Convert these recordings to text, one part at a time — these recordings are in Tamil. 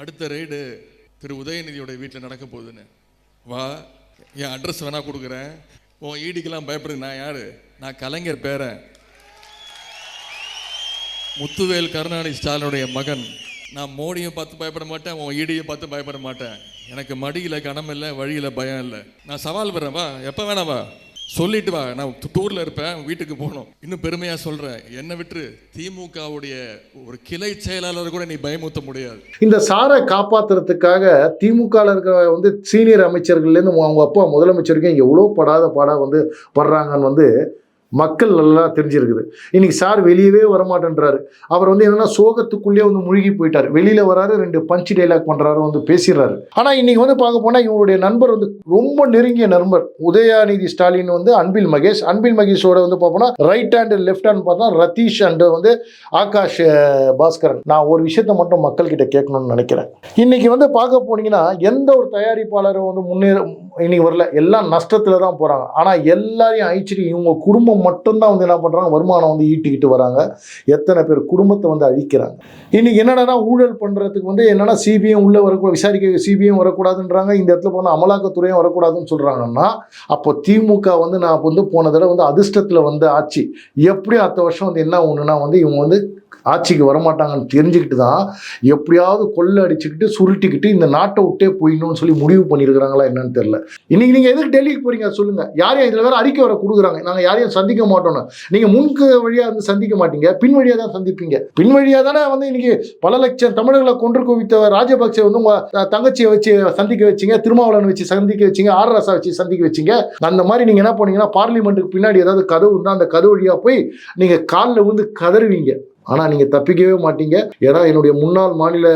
அடுத்த ரைடு திரு உதயநிதியோட வீட்டில் நடக்க போகுதுன்னு வா என் அட்ரஸ் வேணால் கொடுக்குறேன். உன் ஈடிக்கெல்லாம் பயப்படுது. நான் யார்? நான் கலைஞர் பேரன். முத்துவேல் கருணாநிதி ஸ்டாலினுடைய மகன். நான் மோடியை பார்த்து பயப்பட மாட்டேன் உன் ஈடியை பார்த்து பயப்பட மாட்டேன். எனக்கு மடியில் கனம் இல்லை வழியில் பயம் இல்லை. நான் சவால் வர்றேன் வா எப்போ வேணாவா சொல்லிட்டு வா. நான் டூரில் இருப்பேன் வீட்டுக்கு போகணும். இன்னும் பெருமையாக சொல்கிறேன் என்னை விட்டு திமுகவுடைய ஒரு கிளை செயலாளர் கூட நீ பயமுத்த முடியாது. இந்த சாரை காப்பாற்றுறதுக்காக திமுகவில் இருக்கிற வந்து சீனியர் அமைச்சர்கள்லேருந்து அவங்க அப்பா முதலமைச்சருக்கும் எவ்வளோ படாத பாடாக வந்து படுறாங்கன்னு வந்து மக்கள் நல்லா தெரிஞ்சிருக்குது. இன்னைக்கு சார் வெளியவே வரமாட்டேன்றாரு. அவர் வந்து என்னன்னா சோகத்துக்குள்ளேயே வந்து முழுகி போயிட்டார். வெளியில வராரு ரெண்டு பஞ்ச் டைலாக் பண்றாரு வந்து பேசிடுறாரு. ஆனா இன்னைக்கு வந்து பார்க்க போனா இவருடைய நண்பர் வந்து ரொம்ப நெருங்கிய நண்பர். உதயாநிதி ஸ்டாலின் வந்து அன்பில் மகேஷ். அன்பில் மகேஷோட வந்து பார்ப்போம்னா ரைட் ஹேண்ட் லெஃப்ட் ஹேண்ட் பார்த்தா ரதீஷ் அண்ட் வந்து ஆகாஷ் பாஸ்கரன். நான் ஒரு விஷயத்த மட்டும் மக்கள் கிட்ட கேட்கணும்னு நினைக்கிறேன். இன்னைக்கு வந்து பார்க்க போனீங்கன்னா எந்த ஒரு தயாரிப்பாளரும் வந்து முன்னேற இன்னைக்கு வரல. எல்லாம் நஷ்டத்தில் தான் போகிறாங்க ஆனால் எல்லாரையும் அழிச்சிட்டு இவங்க குடும்பம் மட்டும்தான் வந்து என்ன பண்ணுறாங்க வருமானம் வந்து ஈட்டிக்கிட்டு வராங்க. எத்தனை பேர் குடும்பத்தை வந்து அழிக்கிறாங்க. இன்றைக்கி என்னன்னா ஊழல் பண்ணுறதுக்கு வந்து என்னென்னா சிபிஐ உள்ளே வரக்கூடாது விசாரிக்க சிபிஐயும் வரக்கூடாதுன்றாங்க. இந்த இடத்துல போனால் அமலாக்கத்துறையும் வரக்கூடாதுன்னு சொல்கிறாங்கன்னா அப்போ திமுக வந்து நான் வந்து போன தடவை வந்து அதிர்ஷ்டத்தில் வந்து ஆட்சி. எப்படியும் அடுத்த வருஷம் வந்து என்ன ஒன்றுனா வந்து இவங்க வந்து ஆட்சிக்கு வரமாட்டாங்கன்னு தெரிஞ்சுக்கிட்டு தான் எப்படியாவது கொள்ளை அடிச்சுக்கிட்டு சுருட்டிக்கிட்டு இந்த நாட்டை விட்டே போயிடணும்னு சொல்லி முடிவு பண்ணியிருக்கிறாங்களா என்னன்னு தெரில இன்னைக்கு நீங்க எதுக்கு டெல்லிக்கு போறீங்க? சொல்லுங்க. யாரையும் இதுல வேற அறிக்கை வர கொடுக்குறாங்க? நாங்க யாரையும் சந்திக்க மாட்டோம்னு. நீங்க முன்கு வழியா வந்து சந்திக்க மாட்டீங்க. பின் வழியா தான் சந்திப்பீங்க. பின் வழியா தானே வந்து இன்னைக்கு பல லட்சம் தமிழர்களை கொன்று குவித்த ராஜபக்சே வந்து உங்க தங்கச்சியை வச்சு சந்திக்க வச்சீங்க திருமாவளவன் வச்சு சந்திக்க வச்சீங்க ஆர் ராசா வச்சு சந்திக்க வச்சீங்க. அந்த மாதிரி நீங்க என்ன பண்ணீங்கன்னா பார்லிமெண்ட்டுக்கு பின்னாடி ஏதாவது கதவு இருந்தால் அந்த கதவு வழியா போய் நீங்க காலில் வந்து கதறுவீங்க. ஆனால் நீங்கள் தப்பிக்கவே மாட்டீங்க. ஏன்னா என்னுடைய முன்னாள் மாநில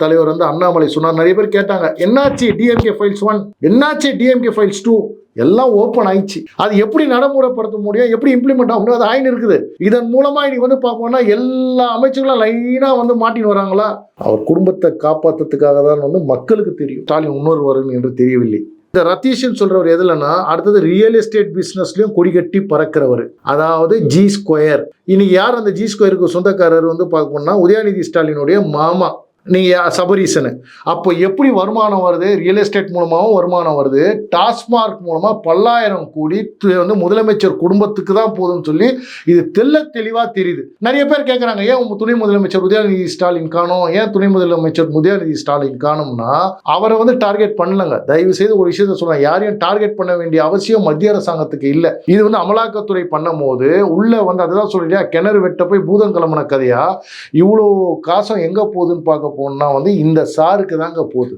தலைவர் வந்து அண்ணாமலை சொன்னார். நிறைய பேர் கேட்டாங்க என்னாச்சு டிஎம்கே ஃபைல்ஸ் ஒன் என்னாச்சு டிஎம்கே ஃபைல்ஸ் டூ எல்லாம் ஓப்பன் ஆயிடுச்சு. அது எப்படி நடைமுறைப்படுத்த முடியும்? எப்படி இம்ப்ளிமெண்ட் ஆக முடியும்? அது ஆயின் இருக்குது. இதன் மூலமா இன்னைக்கு வந்து பார்ப்போம்னா எல்லா அமைச்சர்களும் லைனா வந்து மாட்டின்னு வராங்களா? அவர் குடும்பத்தை காப்பாற்றுறதுக்காக தான் வந்து மக்களுக்கு தெரியும். ஸ்டாலின் இன்னொரு வரும் என்று தெரியவில்லை. இந்த ரத்தீஷன் சொல்றவர் எதுலன்னா அடுத்தது ரியல் எஸ்டேட் பிசினஸ்லயும் கொடி கட்டி பறக்கிறவர். அதாவது ஜி ஸ்கொயர் இன்னைக்கு யார் அந்த ஜி ஸ்கொயருக்கு சொந்தக்காரர் வந்து பார்க்கணும்னா உதயநிதி ஸ்டாலினுடைய மாமா. நீங்கள் சபரீசனு அப்போ எப்படி வருமானம் வருது? ரியல் எஸ்டேட் மூலமாகவும் வருமானம் வருது. டாஸ்மார்க் மூலமாக பல்லாயிரம் கோடி வந்து முதலமைச்சர் குடும்பத்துக்கு தான் போதும்னு சொல்லி இது தெல்ல தெளிவாக தெரியுது. நிறைய பேர் கேட்குறாங்க ஏன் உங்கள் துணை முதலமைச்சர் உதயநிதி ஸ்டாலின் காணும்? ஏன் துணை முதலமைச்சர் உதயநிதி ஸ்டாலின் காணும்னா? அவரை வந்து டார்கெட் பண்ணலங்க. தயவு செய்து ஒரு விஷயத்த சொல்லலாம் யாரையும் டார்கெட் பண்ண வேண்டிய அவசியம் மத்திய அரசாங்கத்துக்கு இல்லை. இது வந்து அமலாக்கத்துறை பண்ணும் போது உள்ளே வந்து அதுதான் சொல்லியா கிணறு வெட்ட போய் பூதம் கிளம்புன கதையா? இவ்வளோ காசம் எங்கே போகுதுன்னு பார்க்க போனால் வந்து இந்த சாருக்கு தாங்க போகுது.